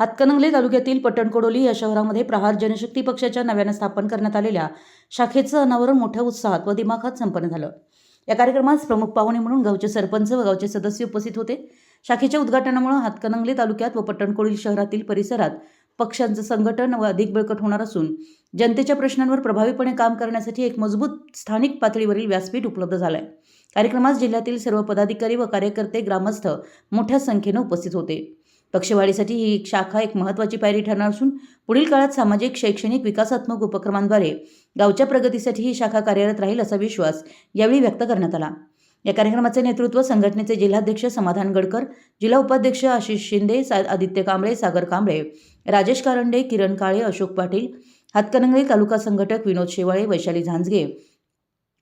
हातकणंगले तालुक्यातील पटणकोडोली या शहरामध्ये प्रहार जनशक्ती पक्षाच्या नव्यानं स्थापन करण्यात आलेल्या शाखेचं अनावरण मोठ्या उत्साहात व दिमाखात संपन्न झालं. या कार्यक्रमास प्रमुख पाहुणे म्हणून गावचे सरपंच व गावचे सदस्य उपस्थित होते. शाखेच्या उद्घाटनामुळे हातकणंगले तालुक्यात व पटणकोडील शहरातील परिसरात पक्षांचं संघटन व अधिक बळकट होणार असून जनतेच्या प्रश्नांवर प्रभावीपणे काम करण्यासाठी एक मजबूत स्थानिक पातळीवरील व्यासपीठ उपलब्ध झालं आहे कार्यक्रमास जिल्ह्यातील सर्व पदाधिकारी व कार्यकर्ते ग्रामस्थ मोठ्या संख्येनं उपस्थित होते. पक्षवाढीसाठी ही शाखा एक महत्त्वाची पायरी ठरणार असून पुढील काळात सामाजिक शैक्षणिक विकासात्मक उपक्रमांद्वारे गावच्या प्रगतीसाठी ही शाखा कार्यरत राहील असा विश्वास यावेळी व्यक्त करण्यात आला. या कार्यक्रमाचे नेतृत्व संघटनेचे जिल्हाध्यक्ष समाधान गडकर जिल्हा उपाध्यक्ष आशिष शिंदे सा आदित्य कांबळे सागर कांबळे राजेश कारंडे किरण काळे अशोक पाटील हातकणंगले तालुका संघटक विनोद शेवाळे वैशाली झांजगे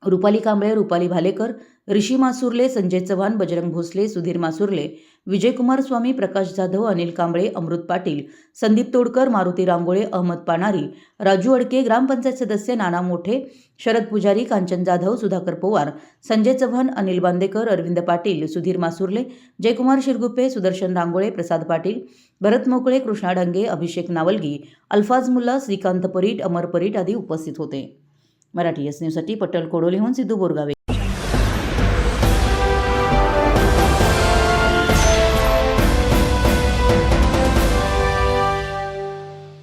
रुपाली कांबळे रुपाली भालेकर ऋषी मासुर्ले संजय चव्हाण बजरंग भोसले सुधीर मासुर्ले विजयकुमार स्वामी प्रकाश जाधव अनिल कांबळे अमृत पाटील संदीप तोडकर मारुती रांगोळे अहमद पानारी राजू अडके ग्रामपंचायत सदस्य नाना मोठे शरद पुजारी कांचन जाधव सुधाकर पवार संजय चव्हाण अनिल बांदेकर अरविंद पाटील सुधीर मासुर्ले जयकुमार शिरगुप्पे सुदर्शन रांगोळे प्रसाद पाटील भरत मोकळे कृष्णा डांगे अभिषेक नावलगी अल्फाज मुल्ला श्रीकांत परीट अमर परीट आदी उपस्थित होते. मराठी एस न्यूजसाठी पटल कोडोलीहून सिद्धू बोरगावे.